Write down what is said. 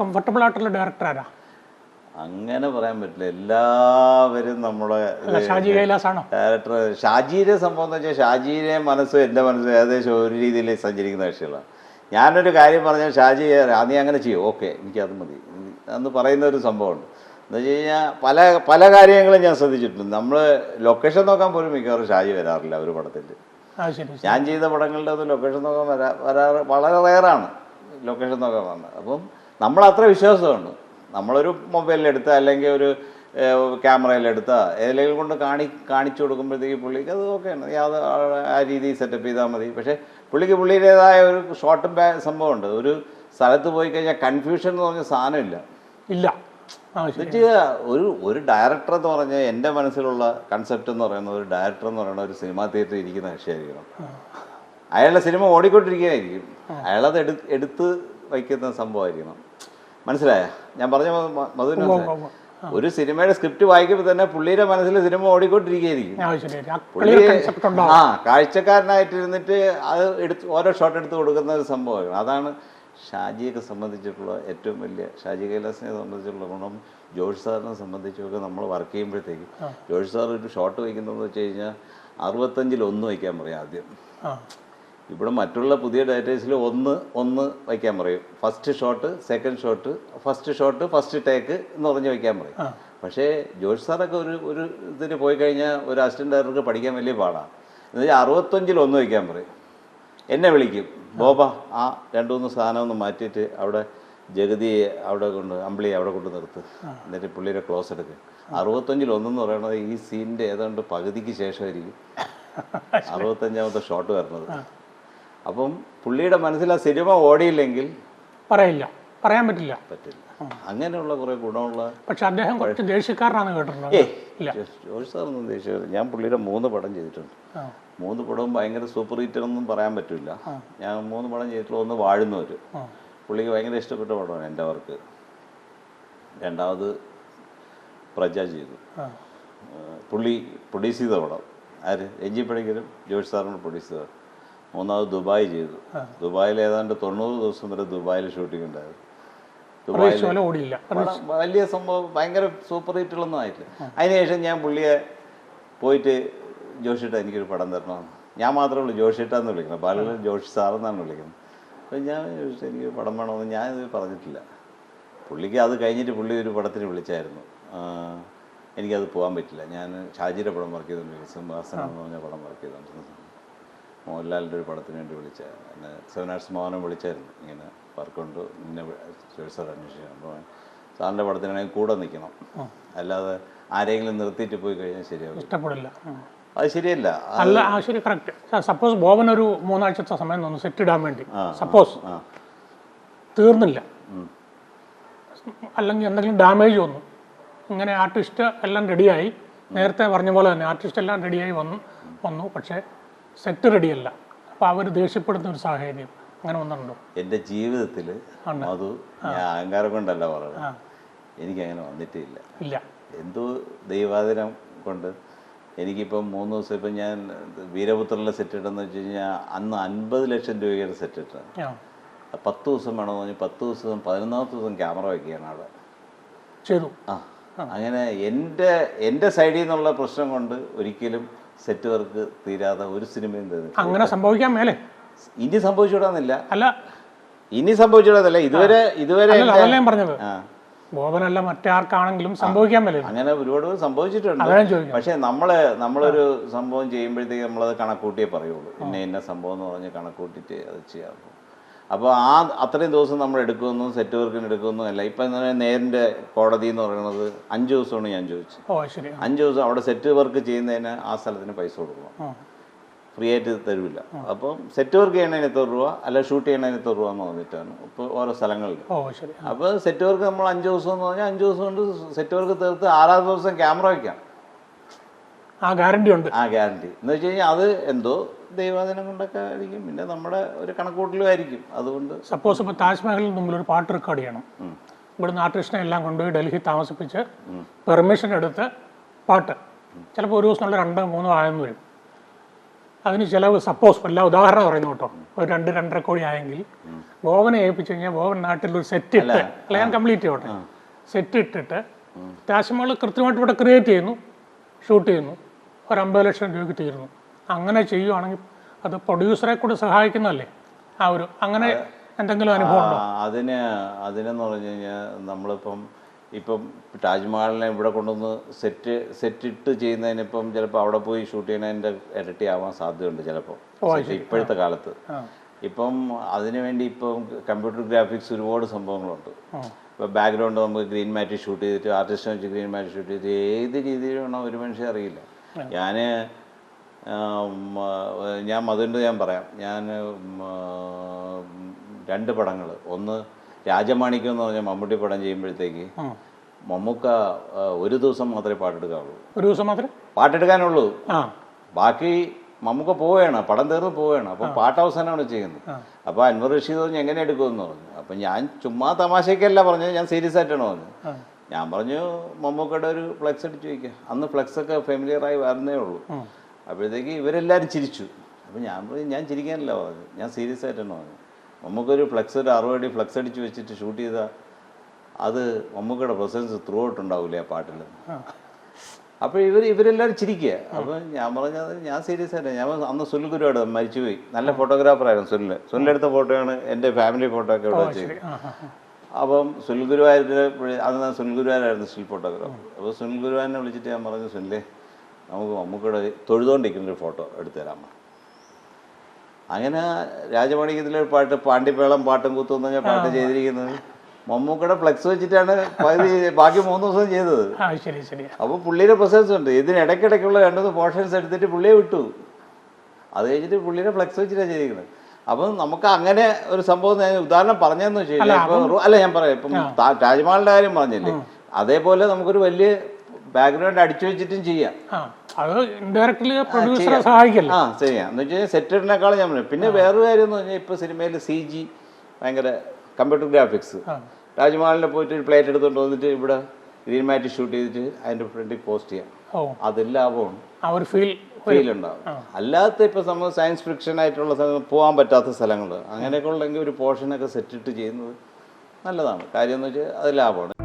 Comfortable ആയിട്ടുള്ള director ആരാ? അങ്ങനെ പറയാൻ പറ്റില്ല. എല്ലാവരും നമ്മുടെ ഷാജി കൈലാസാണോ? ഡയറക്ടർ ഷാജിയുടെ സംഭവം എന്ന് വെച്ചാൽ ഷാജിയുടെ മനസ്സും എന്റെ മനസ്സും ഏകദേശം ഒരു രീതിയിൽ സഞ്ചരിക്കുന്ന കക്ഷികളാണ്. ഞാനൊരു കാര്യം പറഞ്ഞാൽ ഷാജി "ആ, നീ അങ്ങനെ ചെയ്യും. ഓക്കെ എനിക്കത് മതി. എന്ന് പറയുന്ന ഒരു സംഭവമുണ്ട്. എന്ന് വെച്ച് കഴിഞ്ഞാൽ പല പല കാര്യങ്ങളും ഞാൻ ശ്രദ്ധിച്ചിട്ടുണ്ട്. നമ്മൾ ലൊക്കേഷൻ നോക്കാൻ പോലും മിക്കവാറും ഷാജി വരാറില്ല ഒരു പടത്തിൽ. ഞാൻ ചെയ്ത പടങ്ങളുടെ അത് ലൊക്കേഷൻ നോക്കാൻ വരാ വരാറ് വളരെ റയറാണ് ലൊക്കേഷൻ നോക്കാൻ വന്നത്. അപ്പം നമ്മൾ അത്ര വിശ്വാസമുണ്ട് നമ്മളൊരു മൊബൈലിലെടുത്ത അല്ലെങ്കിൽ ഒരു ക്യാമറയിലെടുത്ത ഏതെങ്കിലും കൊണ്ട് കാണി കാണിച്ചു കൊടുക്കുമ്പോഴത്തേക്ക് പുള്ളിക്ക് അത് ഓക്കെയാണ് യാതൊരു ആ രീതിയിൽ സെറ്റപ്പ് ചെയ്താൽ മതി. പക്ഷേ പുള്ളിക്ക് പുള്ളിയുടേതായ ഒരു ഷോർട്ടും സംഭവമുണ്ട്. ഒരു സ്ഥലത്ത് പോയി കഴിഞ്ഞാൽ കൺഫ്യൂഷൻ എന്ന് പറഞ്ഞ സാധനമില്ല ഇല്ല. ശരി. ഒരു ഒരു ഡയറക്ടർ എന്ന് പറഞ്ഞാൽ എന്റെ മനസ്സിലുള്ള കൺസെപ്റ്റ് എന്ന് പറയുന്നത് ഒരു ഡയറക്ടർ എന്ന് പറയുന്ന ഒരു സിനിമാ തിയേറ്ററിൽ ഇരിക്കുന്ന വിഷയമായിരിക്കണം അയാളുടെ സിനിമ ഓടിക്കൊണ്ടിരിക്കുകയായിരിക്കും. അയാളത് എടു എടുത്ത് വയ്ക്കുന്ന സംഭവമായിരിക്കണം മനസ്സിലായ? ഞാൻ പറഞ്ഞ മ- മ- മധുവിന് മനസ്സിലായോ? ഒരു സിനിമയുടെ സ്ക്രിപ്റ്റ് വായിക്കുമ്പോൾ തന്നെ പുള്ളിയുടെ മനസ്സിൽ സിനിമ ഓടിക്കൊണ്ടിരിക്കുകയായിരിക്കും. പുള്ളി ആ കാഴ്ചക്കാരനായിട്ടിരുന്നിട്ട് അത് എടുത്ത് ഓരോ ഷോട്ട് എടുത്ത് കൊടുക്കുന്ന ഒരു സംഭവമാണ് അതാണ് ഷാജിയൊക്കെ സംബന്ധിച്ചിട്ടുള്ള ഏറ്റവും വലിയ ഷാജി കൈലാസിനെ സംബന്ധിച്ചിട്ടുള്ള ഗുണം. ജോഷ് സാറിനെ സംബന്ധിച്ചൊക്കെ നമ്മൾ വർക്ക് ചെയ്യുമ്പോഴത്തേക്കും ജോഷ് സാർ ഒരു ഷോട്ട് വയ്ക്കുന്നതെന്ന് വെച്ച് കഴിഞ്ഞാൽ അറുപത്തഞ്ചിൽ ഒന്ന് വയ്ക്കാൻ പറയും ആദ്യം. ഇവിടെ മറ്റുള്ള പുതിയ ഡയറ്റേഴ്സിൽ ഒന്ന് ഒന്ന് വയ്ക്കാൻ പറയും. First shot second shot first shot first take എന്ന് പറഞ്ഞ് വയ്ക്കാൻ പറയും. പക്ഷേ ജോഷ് സാറൊക്കെ ഒരു ഒരു ഇതിന് പോയി കഴിഞ്ഞാൽ ഒരു അസിസ്റ്റന്റ് ഡയറക്ടർക്ക് പഠിക്കാൻ വലിയ പാടാണ് എന്ന് വെച്ചാൽ അറുപത്തഞ്ചിൽ ഒന്ന് വയ്ക്കാൻ പറയും. എന്നെ വിളിക്കും. ബോബ ആ രണ്ട് മൂന്ന് സാധനം ഒന്ന് മാറ്റിയിട്ട് അവിടെ ജഗതിയെ അവിടെ കൊണ്ട് അമ്പിളിയെ അവിടെ കൊണ്ട് നിർത്ത്. എന്നിട്ട് പുള്ളിയുടെ ക്ലോസ് എടുക്കുക അറുപത്തഞ്ചിൽ ഒന്നെന്ന് പറയുന്നത് ഈ സീനിന്റെ ഏതാണ്ട് പകുതിക്ക് ശേഷമായിരിക്കും. അറുപത്തഞ്ചാമത്തെ ഷോട്ട് വരുന്നത്. അപ്പം പുള്ളിയുടെ മനസ്സിൽ ആ സിനിമ ഓടിയില്ലെങ്കിൽ പറയില്ല. പറയാൻ പറ്റില്ല. പറ്റില്ല. അങ്ങനെയുള്ള കുറെ ഗുണമുള്ള പക്ഷെ അദ്ദേഹം കുറച്ച് ദേഷ്യക്കാരനാണ് കേട്ടിട്ടുണ്ട്. ജോർജ് സാറൊന്നും ദേഷ്യം ഞാൻ പുള്ളിയുടെ മൂന്ന് പടം ചെയ്തിട്ടുണ്ട്. മൂന്ന് പടവും ഭയങ്കര സൂപ്പർ ഹിറ്റർ ഒന്നും പറയാൻ പറ്റില്ല. ഞാൻ മൂന്ന് പടം ചെയ്തിട്ടുള്ള ഒന്ന് വാഴുന്നവര്. പുള്ളിക്ക് ഭയങ്കര ഇഷ്ടപ്പെട്ട പടമാണ് എന്റെ അവർക്ക് രണ്ടാമത് പ്രജ ചെയ്തു. പുള്ളി പ്രൊഡ്യൂസ് ചെയ്ത പടം. ആര്? രഞ്ജി പണിക്കരും ജോർജ് സാറിന് പ്രൊഡ്യൂസ് ചെയ്ത മൂന്നാമത് ദുബായ് ചെയ്തു. ദുബായിൽ ഏതാണ്ട് തൊണ്ണൂറ് ദിവസം വരെ ദുബായിൽ ഷൂട്ടിംഗ് ഉണ്ടായിരുന്നു. ദുബായിൽ ഓടിയില്ല. വലിയ സംഭവം ഭയങ്കര സൂപ്പർ ഹിറ്റുകളൊന്നും ആയിട്ടില്ല. അതിനുശേഷം ഞാൻ പുള്ളിയെ പോയിട്ട് ജോഷിട്ട എനിക്കൊരു പടം തരണമെന്ന്. ഞാൻ മാത്രമേ ഉള്ളൂ ജോഷിട്ടാന്ന് വിളിക്കുന്നത്. പലരും ജോഷി സാറെന്നാണ് വിളിക്കുന്നത്. അപ്പം ഞാൻ എനിക്ക് പടം വേണമെന്ന് ഞാൻ ഇത് പറഞ്ഞിട്ടില്ല. പുള്ളിക്ക് അത് കഴിഞ്ഞിട്ട് പുള്ളി ഒരു പടത്തിന് വിളിച്ചായിരുന്നു. എനിക്കത് പോകാൻ പറ്റില്ല. ഞാൻ ഷാജിയുടെ പടം വർക്ക് ചെയ്തുകൊണ്ടിരിക്കുന്നു സിംഹാസനം എന്ന് പറഞ്ഞ പടം വർക്ക് ചെയ്തുകൊണ്ടിരുന്ന മോഹൻലാലിന്റെ ഒരു പടത്തിന് വേണ്ടി വിളിച്ച എന്നെ സെവൻ ആർട്സ് മോഹനം വിളിച്ചായിരുന്നു. ഇങ്ങനെ വർക്കുണ്ട്. നിന്നെ സാർ അന്വേഷിക്കണം. അപ്പോൾ സാറിന്റെ പടത്തിനാണെങ്കിൽ കൂടെ നിൽക്കണം. അല്ലാതെ ആരെങ്കിലും നിർത്തിയിട്ട് പോയി കഴിഞ്ഞാൽ ശരിയാവും ഇഷ്ടപ്പെടില്ല. അത് ശരിയല്ല. അല്ല ആ ശരി കറക്റ്റ് സപ്പോസ് ബോബൻ ഒരു മൂന്നാഴ്ചത്തെ സമയം തന്നു സെറ്റ് ഇടാൻ വേണ്ടി. സപ്പോസ് തീർന്നില്ല. അല്ലെങ്കിൽ എന്തെങ്കിലും ഡാമേജ് വന്നു. ഇങ്ങനെ ആർട്ടിസ്റ്റ് എല്ലാം റെഡിയായി നേരത്തെ പറഞ്ഞ പോലെ തന്നെ ആർട്ടിസ്റ്റ് എല്ലാം റെഡിയായി വന്നു. വന്നു. പക്ഷേ സെറ്റ് റെഡിയല്ല അപ്പോൾ അവർ ദേഷ്യപ്പെടുന്ന ഒരു സാഹചര്യം. അങ്ങനെ വന്നിട്ടുണ്ടോ? എന്റെ ജീവിതത്തിൽ മധു ഞാൻ അഹങ്കാരം കൊണ്ടല്ല പറയുന്നത്. എനിക്കങ്ങനെ വന്നിട്ടില്ല. ഇല്ല. എന്തോ ദൈവാദിനം കൊണ്ട്? എനിക്കിപ്പം മൂന്ന് ദിവസം ഇപ്പം ഞാൻ വീരപുത്രനിലെ സെറ്റ് ഇട്ടെന്ന് വെച്ച് കഴിഞ്ഞാൽ അന്ന് അൻപത് ലക്ഷം രൂപയുടെ സെറ്റ് ഇട്ടാണ് പത്ത് ദിവസം വേണമെന്ന് പറഞ്ഞ്. പത്ത് ദിവസം പതിനൊന്നാമത്തെ ദിവസം ക്യാമറ വയ്ക്കുകയാണ് അവിടെ. ചെയ്തു. ആ. അങ്ങനെ എന്റെ എന്റെ സൈഡിൽ നിന്നുള്ള പ്രശ്നം കൊണ്ട് ഒരിക്കലും സെറ്റ് വർക്ക് തീരാതെ ഒരു സിനിമയും അങ്ങനെ സംഭവിക്കാൻ മേലെ. ഇനി സംഭവിച്ചുകൂടാന്നില്ല അല്ല. ഇനി സംഭവിച്ചുകൂടാന്നല്ല ഇതുവരെ ഇതുവരെ അതല്ല ഞാൻ പറഞ്ഞത്. ബോബനല്ല മറ്റാർക്കാണെങ്കിലും സംഭവിക്കാൻ മേലെ. അങ്ങനെ ഒരുപാട് സംഭവിച്ചിട്ടുണ്ട്. പക്ഷേ നമ്മൾ നമ്മളൊരു സംഭവം ചെയ്യുമ്പോഴത്തേക്ക് നമ്മളത് കണക്കൂട്ടിയേ പറയുള്ളൂ. ഇന്ന ഇന്ന സംഭവം എന്ന് പറഞ്ഞ് കണക്കൂട്ടിട്ട് അത് ചെയ്യാറുള്ളൂ അപ്പോൾ ആ അത്രയും ദിവസം നമ്മൾ എടുക്കുമെന്നും സെറ്റ് വർക്കിന് എടുക്കുമെന്നും അല്ല ഇപ്പം നേരിന്റെ കോടതി എന്ന് പറയുന്നത് അഞ്ച് ദിവസമാണ് ഞാൻ ചോദിച്ചത്. അഞ്ച് ദിവസം അവിടെ സെറ്റ് വർക്ക് ചെയ്യുന്നതിന് ആ സ്ഥലത്തിന് പൈസ കൊടുക്കണം. ഫ്രീ ആയിട്ട് തരില്ല. അപ്പം സെറ്റ് വർക്ക് ചെയ്യണതിന് എത്ര രൂപ? അല്ല ഷൂട്ട് ചെയ്യണതിന് എത്ര രൂപ എന്ന് പറഞ്ഞിട്ടാണ്. ഇപ്പോൾ ഓരോ സ്ഥലങ്ങളിൽ. അപ്പോൾ സെറ്റ് വർക്ക് നമ്മൾ അഞ്ച് ദിവസം എന്ന് പറഞ്ഞാൽ അഞ്ച് ദിവസം കൊണ്ട് സെറ്റ് വർക്ക് തീർത്ത് ആറാം ദിവസം ക്യാമറ വയ്ക്കാം ആ ഗ്യാരണ്ടി ഉണ്ട്. ആ ഗ്യാരണ്ടി എന്ന് വെച്ച് കഴിഞ്ഞാൽ അത് എന്തോ ദൈവാദിനം കൊണ്ടൊക്കെ ആയിരിക്കും. പിന്നെ നമ്മുടെ ഒരു കണക്കൂട്ടലും ആയിരിക്കും. അതുകൊണ്ട് സപ്പോസ് ഇപ്പോൾ താജ്മഹലിന് മുമ്പിൽ ഒരു പാട്ട് റെക്കോർഡ് ചെയ്യണം. ഇവിടുന്ന് ആർട്ടിസ്റ്റിനെ എല്ലാം കൊണ്ടുപോയി ഡൽഹി താമസിപ്പിച്ച് പെർമിഷൻ എടുത്ത് പാട്ട്. ചിലപ്പോൾ ഒരു ദിവസത്തിനുള്ള രണ്ടോ മൂന്നോ ആയെന്ന് വരും. അതിന് ചിലവ് സപ്പോസ് എല്ലാ ഉദാഹരണം പറയുന്നു കേട്ടോ. ഒരു രണ്ട് രണ്ടര കോടി ആയെങ്കിൽ ഗോവനെ ഏൽപ്പിച്ചു കഴിഞ്ഞാൽ ബോവൻ നാട്ടിൽ ഒരു സെറ്റ് ഇട്ട് അല്ല ഞാൻ കംപ്ലീറ്റ് ചെയ്യട്ടെ സെറ്റ് ഇട്ടിട്ട് താജ്മഹൽ കൃത്യമായിട്ട് ഇവിടെ ക്രിയേറ്റ് ചെയ്യുന്നു ഷൂട്ട് ചെയ്യുന്നു. ഒരു അമ്പത് ലക്ഷം രൂപയ്ക്ക് തീരുന്നു അങ്ങനെ ചെയ്യുവാണെങ്കിൽ അത് പ്രൊഡ്യൂസറെ കൂടെ സഹായിക്കുന്നതല്ലേ? ആ ഒരു അങ്ങനെ എന്തെങ്കിലും അനുഭവം അതിന് അതിനെന്ന് പറഞ്ഞു കഴിഞ്ഞാൽ നമ്മളിപ്പം ഇപ്പം താജ്മഹലിനെ ഇവിടെ കൊണ്ടുവന്ന് സെറ്റ് സെറ്റിട്ട് ചെയ്യുന്നതിനിപ്പം ചിലപ്പോൾ അവിടെ പോയി ഷൂട്ട് ചെയ്യുന്നതിന്റെ ഇരട്ടി ആവാൻ സാധ്യതയുണ്ട് ചിലപ്പോൾ. ഇപ്പോഴത്തെ കാലത്ത്. ഇപ്പം അതിനുവേണ്ടി ഇപ്പം കമ്പ്യൂട്ടർ ഗ്രാഫിക്സ് ഒരുപാട് സംഭവങ്ങളുണ്ട്. ഇപ്പം ഇപ്പോൾ ബാക്ക്ഗ്രൗണ്ട് നമുക്ക് ഗ്രീൻ മാറ്റ് ഷൂട്ട് ചെയ്തിട്ട് ആർട്ടിസ്റ്റിനെ വെച്ച് ഗ്രീൻ മാറ്റ് ഷൂട്ട് ചെയ്തിട്ട് ഏത് രീതിയിൽ വേണം ഒരു മനുഷ്യൻ അറിയില്ല. ഞാൻ ഞാൻ മധുവിന്റെ ഞാൻ പറയാം. ഞാൻ രണ്ട് പടങ്ങൾ ഒന്ന് രാജമാണിക്യം എന്ന് പറഞ്ഞ മമ്മൂട്ടി പടം ചെയ്യുമ്പോഴത്തേക്ക്. മമ്മൂക്ക ഒരു ദിവസം മാത്രമേ പാട്ടെടുക്കാവുള്ളൂ ഒരു ദിവസം മാത്രമേ പാട്ടെടുക്കാനുള്ളൂ. ബാക്കി മമ്മൂക്ക പോവുകയാണ്. പടം തീർന്ന് പോവുകയാണ്. അപ്പോൾ പാട്ട് അവസാനമാണ് ചെയ്യുന്നത്. അപ്പോൾ അൻവർ റഷീദ് പറഞ്ഞു എങ്ങനെ എടുക്കുമെന്ന്? പറഞ്ഞു. അപ്പോൾ ഞാൻ ചുമ്മാ തമാശയ്ക്കല്ല പറഞ്ഞത്. ഞാൻ സീരിയസ് ആയിട്ടാണ് പറഞ്ഞത്. ഞാൻ പറഞ്ഞു മമ്മൂക്കയുടെ ഒരു ഫ്ലെക്സ് അടിച്ചു വയ്ക്കുക അന്ന് ഫ്ലെക്സൊക്കെ ഫെമിലിയറായി വരുന്നേ ഉള്ളൂ. അപ്പോഴത്തേക്ക് ഇവരെല്ലാവരും ചിരിച്ചു. അപ്പോൾ ഞാൻ പറഞ്ഞു ഞാൻ ചിരിക്കാനല്ല പറഞ്ഞു. ഞാൻ സീരിയസ് ആയിട്ട് ആയിട്ടാണ് പറഞ്ഞു. മമ്മൂക്കൊരു ഫ്ലെക്സ് ഒരു അറുപത് അടി ഫ്ലെക്സ് അടിച്ച് വെച്ചിട്ട് ഷൂട്ട് ചെയ്താൽ അത് മമ്മൂക്കയുടെ പ്രസൻസ് ത്രൂ ഔട്ട് ഉണ്ടാവില്ലേ ആ പാട്ടിൽ അപ്പോൾ ഇവർ ഇവരെല്ലാവരും ചിരിക്കുക. അപ്പോൾ ഞാൻ പറഞ്ഞത് ഞാൻ സീരിയസ് ആയിട്ട് ഞാൻ അന്ന് സുനിൽ ഗുരുവാട് മരിച്ചുപോയി. നല്ല ഫോട്ടോഗ്രാഫറായിരുന്നു സുനിൽ സുനിലെടുത്ത ഫോട്ടോയാണ് എന്റെ ഫാമിലി ഫോട്ടോ ഒക്കെ ഇവിടെ വെച്ചത്. അപ്പം സുനിൽ ഗുരുവായൂരിന്റെ അന്ന് സുനിൽ ഗുരുവായൂരായിരുന്നു സ്റ്റിൽ ഫോട്ടോഗ്രാഫർ അപ്പോൾ സുനിൽ ഗുരുവായൂരിനെ വിളിച്ചിട്ട് ഞാൻ പറഞ്ഞു സുനിലേ നമുക്ക് മമ്മൂക്കയുടെ തൊഴുതുകൊണ്ടിരിക്കുന്ന ഒരു ഫോട്ടോ എടുത്തു തരാമോ അങ്ങനെ രാജമാണിക്കത്തിലെ ഒരു പാട്ട് പാണ്ടിപ്പേളം പാട്ടും കുത്തും എന്ന് ഞാൻ പാട്ട് ചെയ്തിരിക്കുന്നത്. മമ്മൂക്കയുടെ ഫ്ലെക്സ് വെച്ചിട്ടാണ് പകുതി ബാക്കി മൂന്ന് ദിവസം ചെയ്തത്. ശരി ശരി. അപ്പോൾ പുള്ളിയുടെ പ്രസൻസ് ഉണ്ട്. ഇതിനിടയ്ക്കിടയ്ക്കുള്ള രണ്ട് പോർഷൻസ് എടുത്തിട്ട് പുള്ളിയെ വിട്ടു. അത് കഴിഞ്ഞിട്ട് പുള്ളിയുടെ ഫ്ലെക്സ് വെച്ചിട്ടാണ് ചെയ്തിരിക്കുന്നത്. അപ്പം നമുക്ക് അങ്ങനെ ഒരു സംഭവം ഞാൻ ഉദാഹരണം പറഞ്ഞതെന്ന് വെച്ച് കഴിഞ്ഞാൽ അല്ല ഞാൻ പറയാം. ഇപ്പം താജ്മഹലിന്റെ കാര്യം പറഞ്ഞില്ലേ? അതേപോലെ നമുക്കൊരു വലിയ ബാക്ക്ഗ്രൗണ്ട് അടിച്ചു വെച്ചിട്ടും ചെയ്യാം. അത് ഇൻഡയറക്ട്ലി പ്രൊഡ്യൂസറെ സഹായിക്കല്ലേ? ആ ചെയ്യാം. എന്ന് ഞാൻ പറഞ്ഞു പിന്നെ വേറൊരു കാര്യം എന്ന് പറഞ്ഞാൽ ഇപ്പോൾ സിനിമയിൽ സി ജി ഭയങ്കര കമ്പ്യൂട്ടർ ഗ്രാഫിക്സ്. താജ്മഹലിനെ പോയിട്ട് ഒരു പ്ലേറ്റ് എടുത്തുകൊണ്ട് വന്നിട്ട് ഇവിടെ ഗ്രീൻ മാറ്റ് ഷൂട്ട് ചെയ്തിട്ട് അതിന്റെ ഫ്രണ്ടിൽ പോസ്റ്റ് ചെയ്യാം. ലാഭമാണ് ആ ഒരു ഫീൽ ഫീൽ ഉണ്ടാവും അല്ലാത്ത ഇപ്പൊ നമ്മൾ സയൻസ് ഫിക്ഷൻ ആയിട്ടുള്ള പോകാൻ പറ്റാത്ത സ്ഥലങ്ങൾ അങ്ങനെയൊക്കെ ഉള്ളെങ്കിൽ ഒരു പോർഷനൊക്കെ സെറ്റിട്ട് ചെയ്യുന്നത് നല്ലതാണ്. കാര്യം എന്ന് വെച്ചാൽ അത് ലാഭമാണ്.